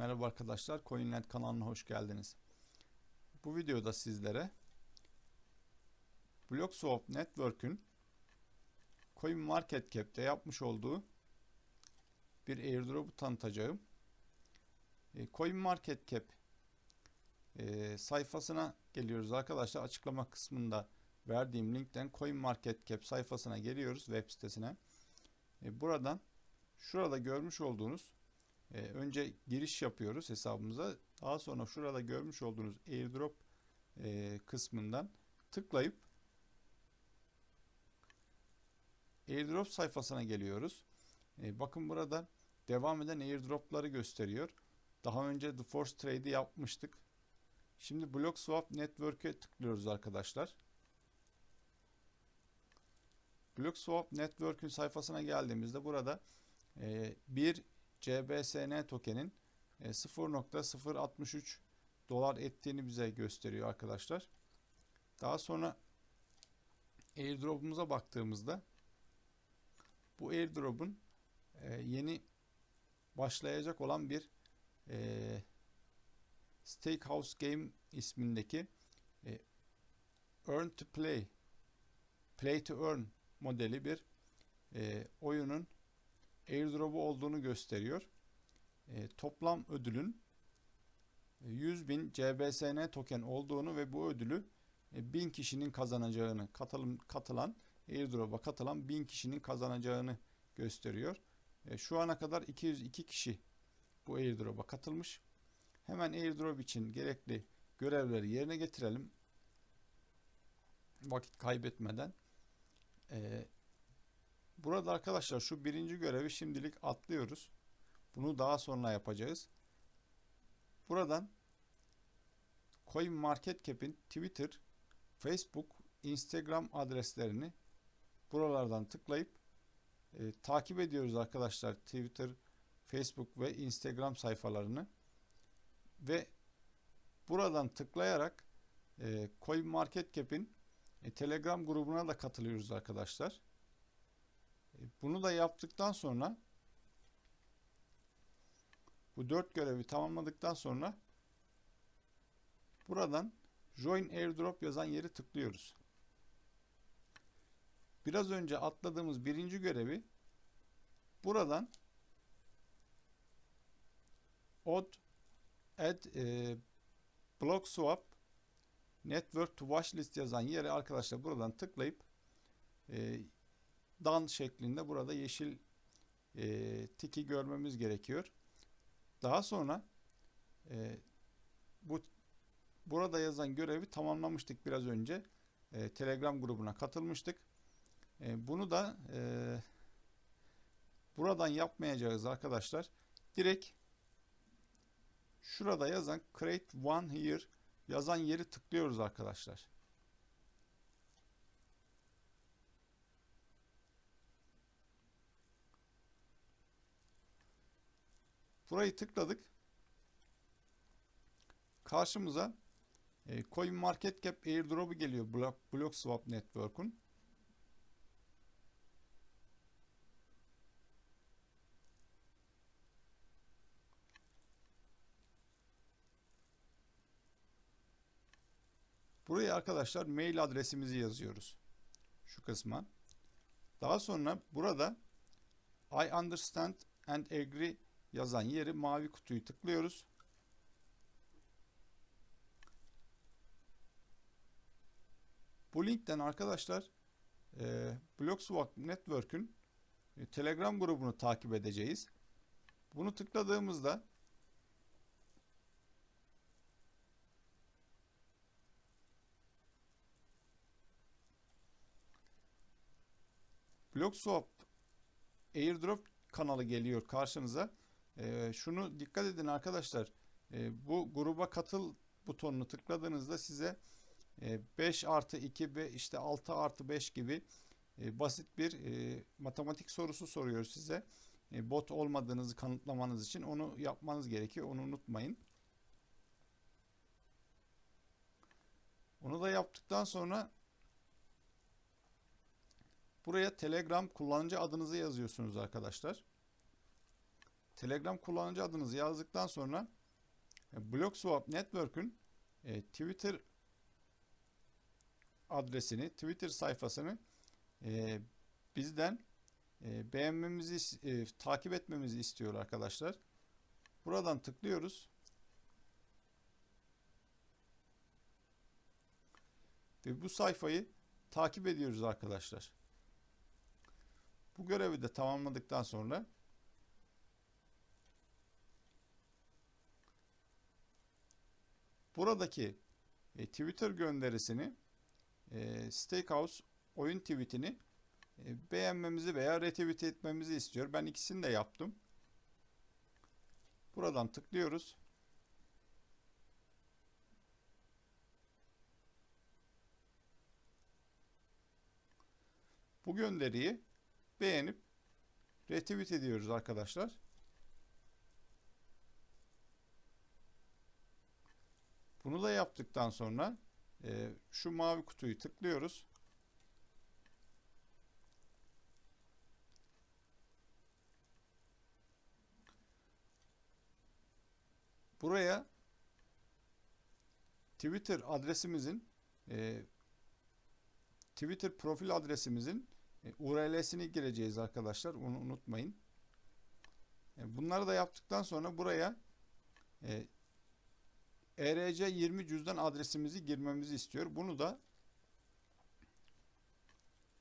Merhaba arkadaşlar, CoinNet kanalına hoş geldiniz. Bu videoda sizlere BlockSwap Network'ün CoinMarketCap'te yapmış olduğu bir airdrop'u tanıtacağım. E, CoinMarketCap e, sayfasına geliyoruz arkadaşlar. Açıklama kısmında verdiğim linkten CoinMarketCap sayfasına geliyoruz web sitesine. E, buradan şurada görmüş olduğunuz ee, önce giriş yapıyoruz hesabımıza. Daha sonra şurada görmüş olduğunuz airdrop e, kısmından tıklayıp airdrop sayfasına geliyoruz. E, bakın burada devam eden airdropları gösteriyor. Daha önce The Force Trade'i yapmıştık. Şimdi BlockSwap Network'e tıklıyoruz arkadaşlar. BlockSwap Network'ün sayfasına geldiğimizde burada e, bir CBSN tokenin 0.063 e, dolar ettiğini bize gösteriyor arkadaşlar. Daha sonra airdrop'umuza baktığımızda bu airdrop'un e, yeni başlayacak olan bir e, Stakehouse Game ismindeki Earn to Play Play to Earn modeli bir oyunun airdrop'u olduğunu gösteriyor. E, toplam ödülün 100 e, CBSN token olduğunu ve bu ödülü e, 1000 kişinin kazanacağını katılım, katılan airdrop'a katılan 1000 kişinin kazanacağını gösteriyor. E, şu ana kadar 202 kişi bu airdrop'a katılmış. Hemen airdrop için gerekli görevleri yerine getirelim. Vakit kaybetmeden. E, Burada arkadaşlar şu birinci görevi şimdilik atlıyoruz. Bunu daha sonra yapacağız. Buradan CoinMarketCap'in Twitter, Facebook, Instagram adreslerini buralardan tıklayıp e, takip ediyoruz arkadaşlar Twitter, Facebook ve Instagram sayfalarını ve buradan tıklayarak e, CoinMarketCap'in e, Telegram grubuna da katılıyoruz arkadaşlar. Bunu da yaptıktan sonra bu dört görevi tamamladıktan sonra buradan Join Airdrop yazan yeri tıklıyoruz. Biraz önce atladığımız birinci görevi buradan Odd Add e, Block Swap Network to Watchlist yazan yere arkadaşlar buradan tıklayıp e, dan şeklinde burada yeşil e, tiki görmemiz gerekiyor. Daha sonra e, bu burada yazan görevi tamamlamıştık biraz önce. E, Telegram grubuna katılmıştık. E, bunu da e, buradan yapmayacağız arkadaşlar. Direkt şurada yazan create one here yazan yeri tıklıyoruz arkadaşlar. Burayı tıkladık. Karşımıza e, CoinMarketCap airdrop'u geliyor Block, BlockSwap Network'un. Buraya arkadaşlar mail adresimizi yazıyoruz. Şu kısma. Daha sonra burada I understand and agree yazan yeri mavi kutuyu tıklıyoruz. Bu linkten arkadaşlar e, BlockSwap Network'ün e, Telegram grubunu takip edeceğiz. Bunu tıkladığımızda BlockSwap airdrop kanalı geliyor karşınıza. E, şunu dikkat edin arkadaşlar. E, bu gruba katıl butonunu tıkladığınızda size e, 5 artı 2 ve işte 6 artı 5 gibi e, basit bir e, matematik sorusu soruyor size. E, bot olmadığınızı kanıtlamanız için onu yapmanız gerekiyor. Onu unutmayın. Onu da yaptıktan sonra buraya Telegram kullanıcı adınızı yazıyorsunuz arkadaşlar. Telegram kullanıcı adınızı yazdıktan sonra e, BlockSwap Network'ün e, Twitter adresini, Twitter sayfasını e, bizden e, beğenmemizi, e, takip etmemizi istiyor arkadaşlar. Buradan tıklıyoruz. Ve bu sayfayı takip ediyoruz arkadaşlar. Bu görevi de tamamladıktan sonra buradaki e, Twitter gönderisini e, Steakhouse oyun tweetini e, beğenmemizi veya retweet etmemizi istiyor. Ben ikisini de yaptım. Buradan tıklıyoruz. Bu gönderiyi beğenip retweet ediyoruz arkadaşlar. Bunu da yaptıktan sonra e, şu mavi kutuyu tıklıyoruz. Buraya Twitter adresimizin e, Twitter profil adresimizin e, URL'sini gireceğiz arkadaşlar. Onu unutmayın. E, bunları da yaptıktan sonra buraya e, ERC20 cüzdan adresimizi girmemizi istiyor. Bunu da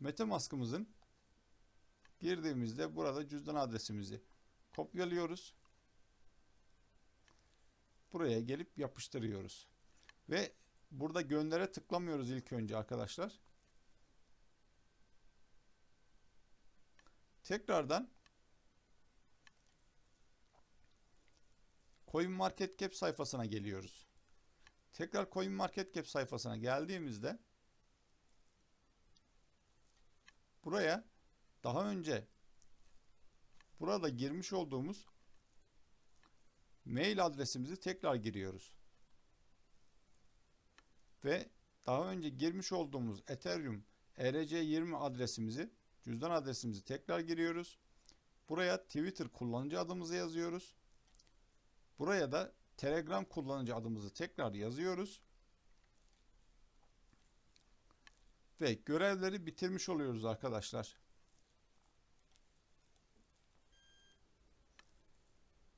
MetaMask'ımızın girdiğimizde burada cüzdan adresimizi kopyalıyoruz. Buraya gelip yapıştırıyoruz. Ve burada göndere tıklamıyoruz ilk önce arkadaşlar. Tekrardan CoinMarketCap sayfasına geliyoruz. Tekrar CoinMarketCap sayfasına geldiğimizde buraya daha önce burada girmiş olduğumuz mail adresimizi tekrar giriyoruz. Ve daha önce girmiş olduğumuz Ethereum ERC20 adresimizi, cüzdan adresimizi tekrar giriyoruz. Buraya Twitter kullanıcı adımızı yazıyoruz. Buraya da Telegram kullanıcı adımızı tekrar yazıyoruz. Ve görevleri bitirmiş oluyoruz arkadaşlar.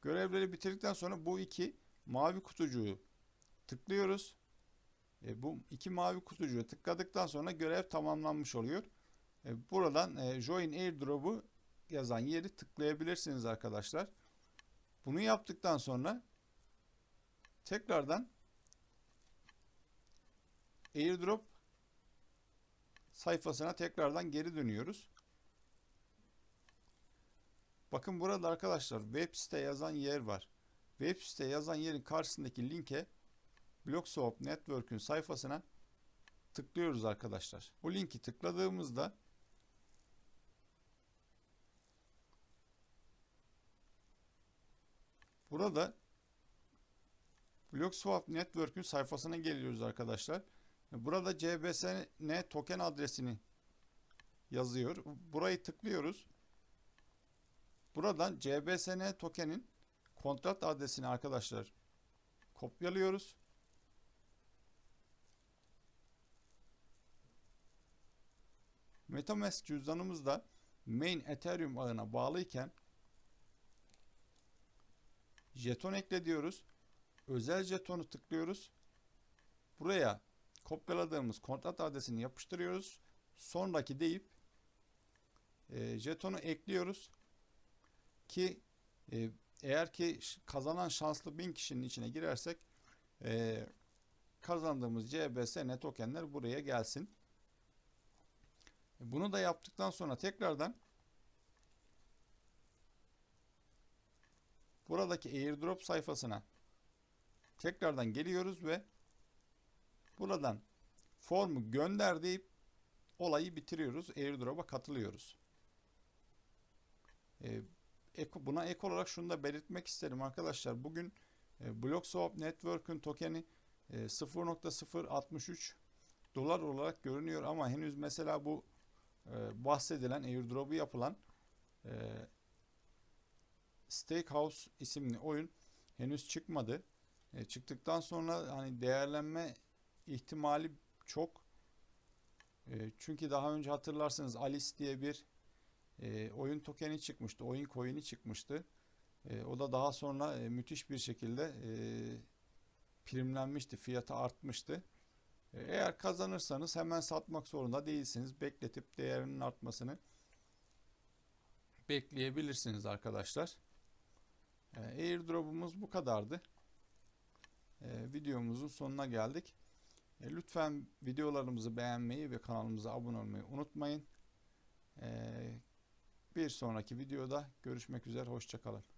Görevleri bitirdikten sonra bu iki mavi kutucuğu tıklıyoruz. E, bu iki mavi kutucuğu tıkladıktan sonra görev tamamlanmış oluyor. E, buradan e, Join Airdrop'u yazan yeri tıklayabilirsiniz arkadaşlar. Bunu yaptıktan sonra tekrardan airdrop sayfasına tekrardan geri dönüyoruz. Bakın burada arkadaşlar web site yazan yer var. Web site yazan yerin karşısındaki linke BlockSwap Network'ün sayfasına tıklıyoruz arkadaşlar. O linki tıkladığımızda burada BlockSwap Network'ün sayfasına geliyoruz arkadaşlar. Burada CBSN token adresini yazıyor. Burayı tıklıyoruz. Buradan CBSN tokenin kontrat adresini arkadaşlar kopyalıyoruz. MetaMask cüzdanımız da main Ethereum ağına bağlıyken jeton ekle diyoruz. Özel jetonu tıklıyoruz. Buraya kopyaladığımız kontrat adresini yapıştırıyoruz. Sonraki deyip e, jetonu ekliyoruz. Ki e, eğer ki kazanan şanslı bin kişinin içine girersek e, kazandığımız CBSN tokenler buraya gelsin. Bunu da yaptıktan sonra tekrardan buradaki airdrop sayfasına tekrardan geliyoruz ve buradan formu gönder deyip olayı bitiriyoruz. Airdrop'a katılıyoruz. Ee, buna ek olarak şunu da belirtmek isterim arkadaşlar. Bugün e, BlockSwap Network'ün tokeni e, 0.063 dolar olarak görünüyor ama henüz mesela bu e, bahsedilen airdrop'u yapılan e, Steakhouse isimli oyun henüz çıkmadı. E, çıktıktan sonra hani değerlenme ihtimali çok. E, çünkü daha önce hatırlarsanız Alice diye bir e, oyun tokeni çıkmıştı. Oyun coin'i çıkmıştı. E, o da daha sonra e, müthiş bir şekilde e, primlenmişti. Fiyatı artmıştı. E, eğer kazanırsanız hemen satmak zorunda değilsiniz. Bekletip değerinin artmasını bekleyebilirsiniz arkadaşlar. E, airdrop'umuz bu kadardı. E, videomuzun sonuna geldik. E, lütfen videolarımızı beğenmeyi ve kanalımıza abone olmayı unutmayın. E, bir sonraki videoda görüşmek üzere. Hoşçakalın.